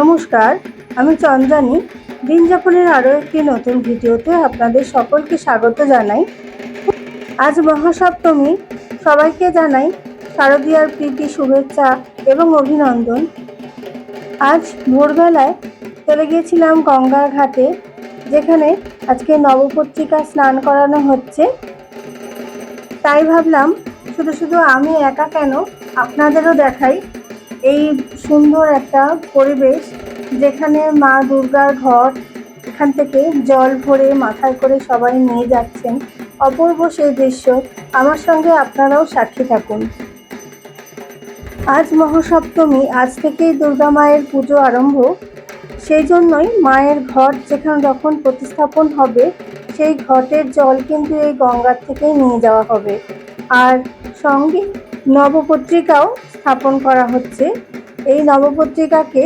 নমস্কার, আমি চন্দ্রানী। দিনযাপনের আরও একটি নতুন ভিডিওতে আপনাদের সকলকে স্বাগত জানাই। আজ মহাসপ্তমী, সবাইকে জানাই শারদীয়ার প্রীতি, শুভেচ্ছা এবং অভিনন্দন। আজ ভোরবেলায় চলে গিয়েছিলাম গঙ্গার ঘাটে, যেখানে আজকে নবপত্রিকা স্নান করানো হচ্ছে। তাই ভাবলাম, শুধু শুধু আমি একা কেন আপনাদেরও দেখাই। এই সুন্দর একটা পরিবেশ যেখানে মা দুর্গার ঘর, এখান থেকে জল ভরে মাথায় করে সবাই নিয়ে যাচ্ছেন। অপূর্ব সেই দৃশ্য। আমার সঙ্গে আপনারাও সাক্ষী থাকুন। আজ মহাসপ্তমী, আজ থেকেই দুর্গা মায়ের পুজো আরম্ভ। সেই জন্যই মায়ের ঘট যেখানে যখন প্রতিস্থাপন হবে, সেই ঘটের জল কিন্তু এই গঙ্গার থেকেই নিয়ে যাওয়া হবে। আর সঙ্গে নবপত্রিকাও স্থাপন করা হচ্ছে। এই নবপত্রিকাকে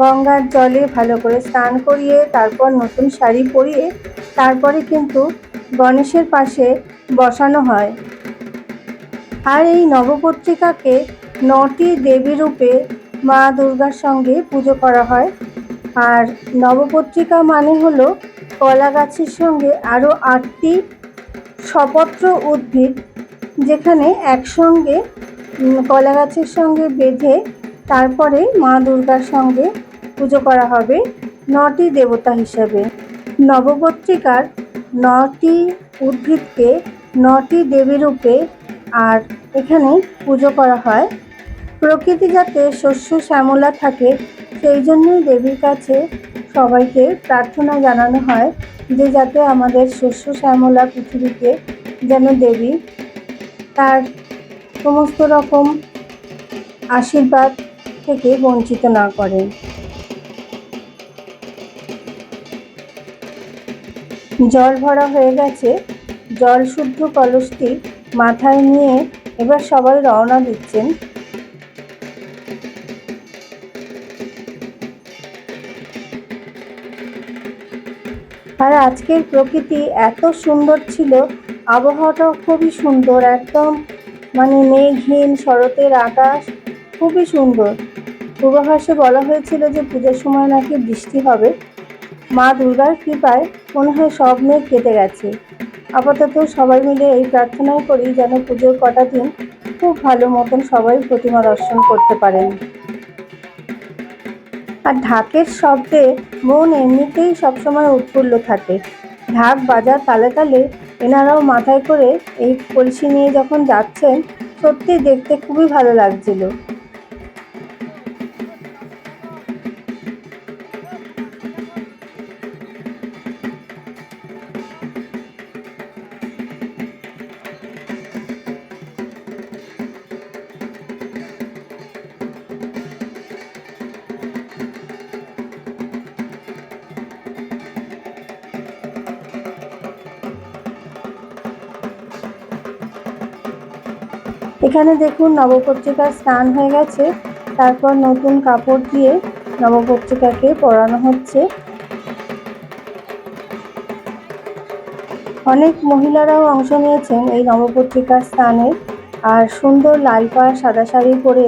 গঙ্গার জলে ভালো করে স্নান করিয়ে, তারপর নতুন শাড়ি পরিয়ে, তারপরে কিন্তু গণেশের পাশে বসানো হয়। আর এই নবপত্রিকাকে নটি দেবী রূপে মা দুর্গার সঙ্গে পুজো করা হয়। আর নবপত্রিকা মানে হলো কলা গাছের সঙ্গে আরও আটটি সপত্র উদ্ভিদ যেখানে একসঙ্গে কলা গাছের সঙ্গে বেঁধে তারপরে মা দুর্গার সঙ্গে পুজো করা হবে নটি দেবতা হিসেবে। নবপত্রিকার নটি উদ্ভিদকে নটি দেবী রূপে আর এখানে পুজো করা হয়। প্রকৃতি যাতে শস্য শ্যামলা থাকে, সেই জন্যই দেবীর কাছে সবাইকে প্রার্থনা জানানো হয় যে, যাতে আমাদের শস্য শ্যামলা পৃথিবীকে যেন দেবী তার সমস্ত রকম আশীর্বাদ থেকে বঞ্চিত না করেন জল ভরা হয়ে গেছে, জল শুদ্ধ কলসটি মাথায় নিয়ে এবার সবাই রওনা দিচ্ছেন। আর আজকের প্রকৃতি এত সুন্দর ছিল আবহাওয়াটাও খুবই সুন্দর, একদম মানে মেঘহীন শরতের আকাশ খুবই সুন্দর। পূর্বাভাসে বলা হয়েছিল যে পুজোর সময় নাকি বৃষ্টি হবে। মা দুর্গার কৃপায় মনে হয় সব মেঘ কেটে গেছে। আপাতত সবাই মিলে এই প্রার্থনাই করি যেন পুজোর কটা দিন খুব ভালো মতন সবাই প্রতিমা দর্শন করতে পারেন। আর ঢাকের শব্দে মন এমনিতেই সবসময় উৎফুল্ল থাকে। ঢাক বাজার তালে তালে এনারাও মাথায় করে এই কলসি নিয়ে যখন যাচ্ছেন সত্যি দেখতে খুবই ভালো লাগছিল। এখানে দেখুন নবপত্রিকার স্নান হয়ে গেছে। তারপর নতুন কাপড় দিয়ে নবপত্রিকাকে পরানো হচ্ছে। অনেক মহিলারাও অংশ নিয়েছেন এই নবপত্রিকার স্নানে। আর সুন্দর লাল পাড় সাদা শাড়ি পরে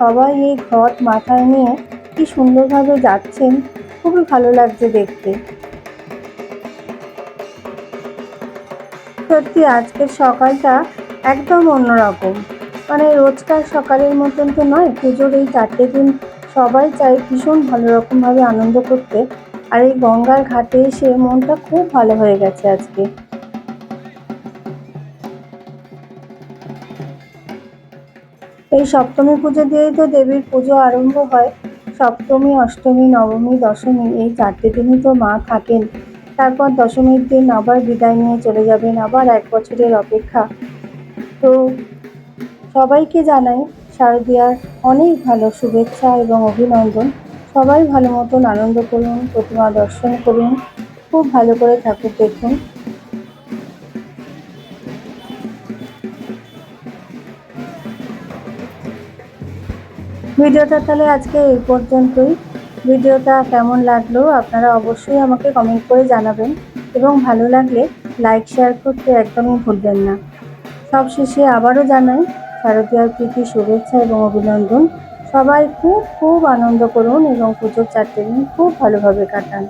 সবাই এই ঘট মাথায় নিয়ে কি সুন্দরভাবে যাচ্ছেন। খুবই ভালো লাগছে দেখতে। সত্যি আজকের সকালটা একদম অন্যরকম। মানে রোজকার সকালের মতন তো নয়, পুজোর এই চারটে দিন সবাই চায় ভীষণ ভালো রকমভাবে আনন্দ করতে। আর এই গঙ্গার ঘাটে এসে মনটা খুব ভালো হয়ে গেছে আজকে। এই সপ্তমী পুজো দিয়েই তো দেবীর পুজো আরম্ভ হয়। সপ্তমী, অষ্টমী, নবমী, দশমী এই চারটে দিনই তো মা থাকেন। তারপর দশমীর দিন আবার বিদায় নিয়ে চলে যাবেন, আবার এক বছরের অপেক্ষা। তো সবাইকে জানাই শারদিয়ার অনেক ভালো শুভেচ্ছা এবং অভিনন্দন। সবাই ভালো মতন আনন্দ করুন, প্রতিমা দর্শন করুন, খুব ভালো করে ঠাকুর দেখুন। ভিডিওটা তাহলে আজকে এই পর্যন্তই। ভিডিওটা কেমন লাগল আপনারা অবশ্যই আমাকে কমেন্ট করে জানাবেন। এবং ভালো লাগলে লাইক শেয়ার করতে একদমই ভুলবেন না। সবশেষে আবারও জানাই শারদীয়ার প্রীতি, শুভেচ্ছা এবং অভিনন্দন। সবাই খুব খুব আনন্দ করুন এবং পুজোর চারটে দিন খুব ভালোভাবে কাটান।